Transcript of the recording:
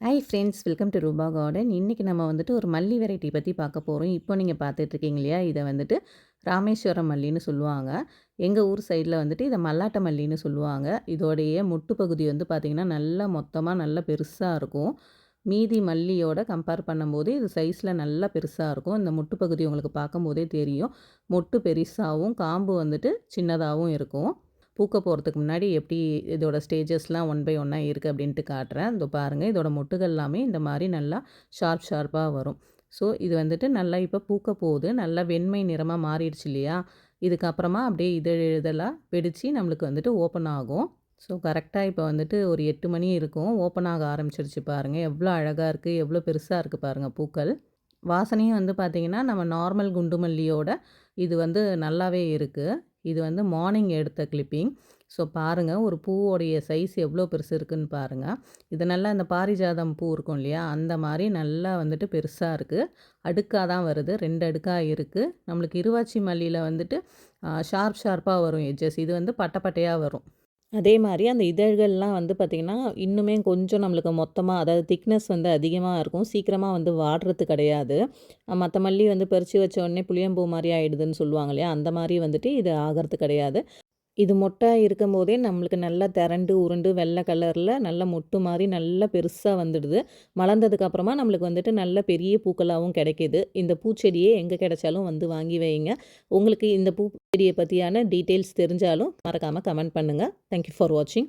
Hi friends welcome to Rupa garden இன்றைக்கி நம்ம வந்துட்டு ஒரு மல்லி வெரைட்டி பற்றி பார்க்க போகிறோம் இப்போ நீங்கள் பார்த்துட்ருக்கீங்க இல்லையா? இதை வந்துட்டு ராமேஸ்வரம் மல்லின்னு சொல்லுவாங்க. எங்கள் ஊர் சைடில் வந்துட்டு இதை மல்லாட்ட மல்லின்னு சொல்லுவாங்க. இதோடைய முட்டு பகுதி வந்து பார்த்திங்கன்னா நல்லா மொத்தமாக நல்லா பெருசாக இருக்கும். மீதி மல்லியோட கம்பேர் பண்ணும்போது இது சைஸில் நல்லா பெருசாக இருக்கும். இந்த முட்டு பகுதி உங்களுக்கு பார்க்கும்போதே தெரியும். மொட்டு பெருசாகவும் காம்பு வந்துட்டு சின்னதாகவும் இருக்கும். பூக்க போகிறதுக்கு முன்னாடி எப்படி இதோட ஸ்டேஜஸ்லாம் ஒன் பை ஒன்னாக இருக்குது அப்படின்ட்டு காட்டுறேன். இதோ பாருங்கள் இதோட மொட்டுகள் எல்லாமே இந்த மாதிரி நல்லா ஷார்ப் ஷார்ப்பாக வரும். ஸோ இது வந்துட்டு நல்லா இப்போ பூக்க போகுது. நல்லா வெண்மை நிறமாக மாறிடுச்சு இல்லையா? இதுக்கப்புறமா அப்படியே இதழ் இதழாக வெடித்து நம்மளுக்கு வந்துட்டு ஓப்பன் ஆகும். ஸோ கரெக்டாக இப்போ வந்துட்டு ஒரு எட்டு மணி இருக்கும். ஓப்பன் ஆக ஆரம்பிச்சிருச்சு பாருங்கள் எவ்வளோ அழகாக இருக்குது எவ்வளோ பெருசாக இருக்குது பாருங்கள் பூக்கள். வாசனையும் வந்து பார்த்திங்கன்னா நம்ம நார்மல் குண்டு மல்லியோட இது வந்து நல்லாவே இருக்குது இது வந்து மார்னிங் எடுத்த கிளிப்பிங் ஸோ பாருங்கள் ஒரு பூவோடைய சைஸ் எவ்வளோ பெருசு இருக்குதுன்னு பாருங்கள் இது நல்லா இந்த பாரிஜாதம் பூ இருக்கும் இல்லையா? அந்த மாதிரி நல்லா வந்துட்டு பெருசாக இருக்குது அடுக்காக தான் வருது. ரெண்டு அடுக்காக இருக்குது நம்மளுக்கு இருவாச்சி மல்லியில் வந்துட்டு ஷார்ப் ஷார்ப்பாக வரும் எஜ்ஜஸ் இது வந்து பட்டை பட்டையாக வரும். அதே மாதிரி அந்த இதழ்கள்லாம் வந்து பார்த்திங்கன்னா இன்னுமே கொஞ்சம் நம்மளுக்கு மொத்தமாக அதாவது திக்னஸ் வந்து அதிகமாக இருக்கும். சீக்கிரமாக வந்து வாடுறது கிடையாது. மற்ற மல்லி வந்து பறித்து வச்ச உடனே புளியம்பூ மாதிரி ஆகிடுதுன்னு சொல்லுவாங்க இல்லையா? அந்த மாதிரி வந்துட்டு இது ஆகிறது கிடையாது. இது மொட்டை இருக்கும் போதே நம்மளுக்கு நல்லா திரண்டு உருண்டு வெள்ளை கலரில் நல்லா மொட்டு மாதிரி நல்லா பெருசாக வந்துடுது. மலர்ந்ததுக்கப்புறமா நம்மளுக்கு வந்துட்டு நல்ல பெரிய பூக்களாகவும் கிடைக்கிது. இந்த பூச்செடியே எங்கே கிடைச்சாலும் வந்து வாங்கி வைங்க. உங்களுக்கு இந்த பூச்செடியை பற்றியான டீட்டெயில்ஸ் தெரிஞ்சாலும் மறக்காமல் கமெண்ட் பண்ணுங்கள் தேங்க்யூ ஃபார் வாட்சிங்